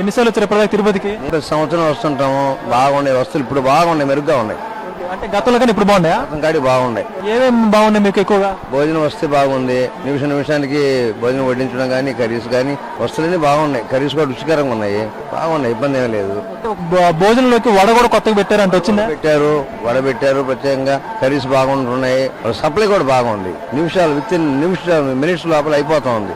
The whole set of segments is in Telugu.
ఎన్నిసార్లు వచ్చారు ఇప్పటిదాకా తిరుపతికి? సంవత్సరం వస్తుంటాము. బాగున్నాయి వస్తువులు. ఇప్పుడు బాగున్నాయి మెరుగ్గా ఉన్నాయి. అంటే గతంలో కానీ ఇప్పుడు బాగున్నాయా? కాడి బాగున్నాయి ఏమేమి బాగున్నాయి మీకు ఎక్కువగా? భోజనం వస్తే బాగుంది. నిమిషం నిమిషానికి భోజనం వడ్డించడం కానీ కర్రీస్ కానీ వస్తువులన్నీ బాగున్నాయి. కర్రీస్ కూడా రుచికరంగా ఉన్నాయి. బాగున్నాయి ఇబ్బంది ఏమీ లేదు. భోజనంలోకి వడ కూడా కొత్తగా పెట్టారంట వచ్చిందా? పెట్టారు వడబెట్టారు ప్రత్యేకంగా. కర్రీస్ బాగుంటున్నాయి. సప్లై కూడా బాగుంది. నిమిషాలు విత్ ఇన్ నిమిషాలు మినిట్స్ లోపల అయిపోతా ఉంది.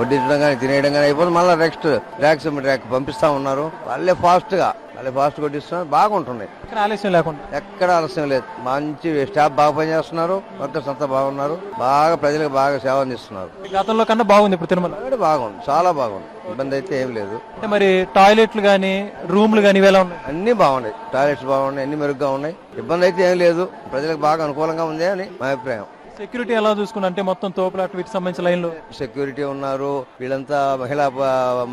వడ్డించడం కానీ తినేయడం కానీ అయిపోతుంది. మళ్ళీ నెక్స్ట్ ర్యాక్స్ ర్యాక్ పంపిస్తా ఉన్నారు. వాళ్ళే ఫాస్ట్గా వాళ్ళే ఫాస్ట్ కొట్టిస్తున్నారు బాగుంటున్నాయి ఇక్కడ ఆలస్యం లేకుండా. ఎక్కడ ఆలస్యం లేదు. మంచి స్టాఫ్ బాగా పనిచేస్తున్నారు. వర్కర్స్ అంతా బాగున్నారు. బాగా ప్రజలకు బాగా సేవ అందిస్తున్నారు. గతంలో కన్నా బాగుంది ఇప్పుడు తిరుమల. బాగుంది. చాలా బాగుంది. ఇబ్బంది అయితే ఏం లేదు. అంటే మరి టాయిలెట్లు కానీ రూమ్లు కానీ ఇవేలా ఉన్నాయి? అన్ని బాగున్నాయి. టాయిలెట్స్ బాగున్నాయి. అన్ని మెరుగ్గా ఉన్నాయి. ఇబ్బంది అయితే ఏం లేదు. ప్రజలకు బాగా అనుకూలంగా ఉంది అని మా అభిప్రాయం. సెక్యూరిటీ ఎలా చూసుకున్నా అంటే మొత్తం తోపులాట వీటికి సంబంధించిన లైన్లో? సెక్యూరిటీ ఉన్నారు. వీళ్ళంతా మహిళా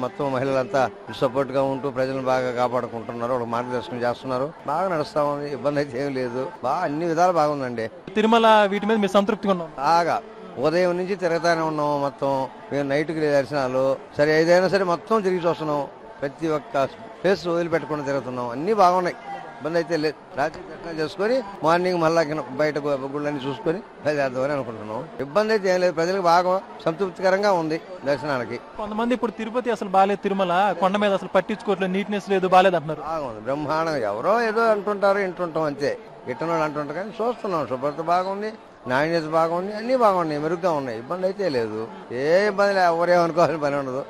మొత్తం మహిళలంతా సపోర్ట్గా ఉంటూ ప్రజలను బాగా కాపాడుకుంటున్నారు. వాళ్ళకి మార్గదర్శనం చేస్తున్నారు. బాగా నడుస్తా ఉంది. ఇబ్బంది అయితే ఏం లేదు. బాగా అన్ని విధాలు బాగుందండి. తిరుమల వీటి మీద మీరు సంతృప్తిగా ఉన్నాం బాగా. ఉదయం నుంచి తిరగతానే ఉన్నాం మొత్తం. మేము నైట్కి దర్శనాలు. సరే ఏదైనా సరే మొత్తం తిరిగి చూస్తున్నాం. ప్రతి ఒక్క ఫేస్ వదిలిపెట్టకుండా తిరుగుతున్నాం. అన్ని బాగున్నాయి. ఇబ్బంది అయితే లేదు. రాత్రి దర్శనం చేసుకొని మార్నింగ్ మళ్ళా బయట గుళ్ళని చూసుకొని బయలుదేరదామని అనుకుంటున్నాం. ఇబ్బంది అయితే ఏం లేదు. ప్రజలకు బాగా సంతృప్తికరంగా ఉంది దర్శనానికి. కొంతమంది ఇప్పుడు తిరుపతి అసలు బాగాలేదు తిరుమల. కొండ మీద అసలు పట్టించుకోవట్లేదు నీట్నెస్ లేదు బాగాలేదు అంటున్నారు బాగుంది బ్రహ్మాండంగా ఎవరో ఏదో అంటుంటారు వింటుంటాం అంతే. గిట్టనోళ్ళు అంటుంటారు కానీ చూస్తున్నాం. శుభ్రత బాగుంది నాణ్యత బాగుంది అన్ని బాగున్నాయి మెరుగ్గా ఉన్నాయి. ఇబ్బంది అయితే లేదు. ఏ ఇబ్బంది లేదు ఎవరేమనుకోవాలని పని ఉండదు.